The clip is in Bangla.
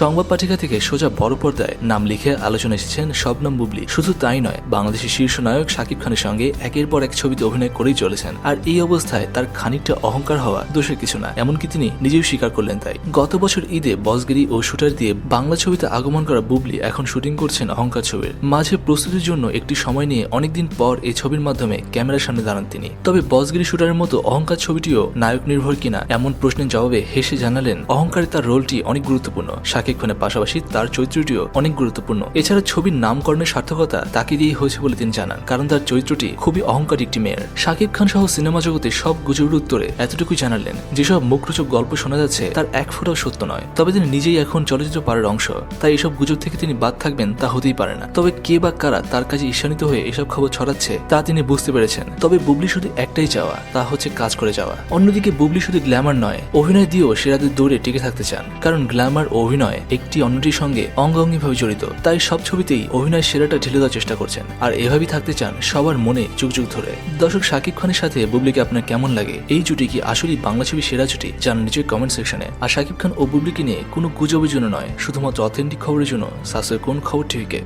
সংবাদ পাঠিকা থেকে সোজা বড় পর্দায় নাম লিখে আলোচনা এসেছেন শবনম বুবলি। শুধু তাই নয়, বাংলাদেশের শীর্ষ নায়ক শাকিব খানের সঙ্গে একের পর এক ছবিতে অভিনয় করেই চলেছেন। আর এই অবস্থায় তার খানিকটা অহংকার হওয়া দোষের কিছু না, এমনকি তিনি নিজেও স্বীকার করলেন তাই। গত বছর ঈদে বসগিরি ও শুটার দিয়ে বাংলা ছবিতে আগমন করা বুবলি এখন শুটিং করছেন অহংকার ছবির। মাঝে প্রস্তুতির জন্য একটি সময় নিয়ে অনেকদিন পর এই ছবির মাধ্যমে ক্যামেরার সামনে দাঁড়ান তিনি। তবে বসগিরি শুটারের মতো অহংকার ছবিটিও নায়ক নির্ভর কিনা এমন প্রশ্নের জবাবে হেসে জানালেন, অহংকারে তার রোলটি অনেক গুরুত্বপূর্ণ। শাকিব খানের পাশাপাশি তার চরিত্রটিও অনেক গুরুত্বপূর্ণ। এছাড়া ছবির নামকরণের সার্থকতা তাকে দিয়েই হয়েছে বলে তিনি জানান, কারণ তার চরিত্রটি খুবই অহংকারী একটি মেয়ের। শাকিব খান সহ সিনেমা জগতে সব গুজবের উত্তরে এতটুকুই জানালেন, যেসব মুখরোচক গল্প শোনা যাচ্ছে তার এক ফোঁটাও সত্য নয়। তবে তিনি নিজেই এখন চলচ্চিত্র পাড়ার অংশ, তাই এসব গুজব থেকে তিনি বাদ থাকবেন তা হতেই পারে না। তবে কে বা কারা তার কাজে ঈর্ষান্বিত হয়ে এসব খবর ছড়াচ্ছে, তা তিনি বুঝতে পেরেছেন। তবে বুবলি শুধু একটাই চাওয়া, তা হচ্ছে কাজ করে যাওয়া। অন্যদিকে বুবলি শুধু গ্ল্যামার নয়, অভিনয় দিয়েও সেরাদের দৌড়ে টিকে থাকতে চান, কারণ গ্ল্যামার ও অভিনয় একটি অন্যটির সঙ্গে অঙ্গাঙ্গিভাবে জড়িত। তাই সব ছবিতেই অভিনয় সেরাটা ঢেলে দেওয়ার চেষ্টা করছেন। আর এভাবেই থাকতে চান সবার মনে যুগ যুগ ধরে। দর্শক শাকিব খানের সাথে বুবলিকে আপনার কেমন লাগে? এই জুটি কি আসলেই বাংলা ছবি সেরা জুটি? জানান নিজের কমেন্ট সেকশনে আর শাকিব খান ও বুবলিকে নিয়ে কোনো গুজবের জন্য নয়, শুধুমাত্র অথেন্টিক খবরের জন্য। সাবস্ক্রাইব কোন খবর টিভিকে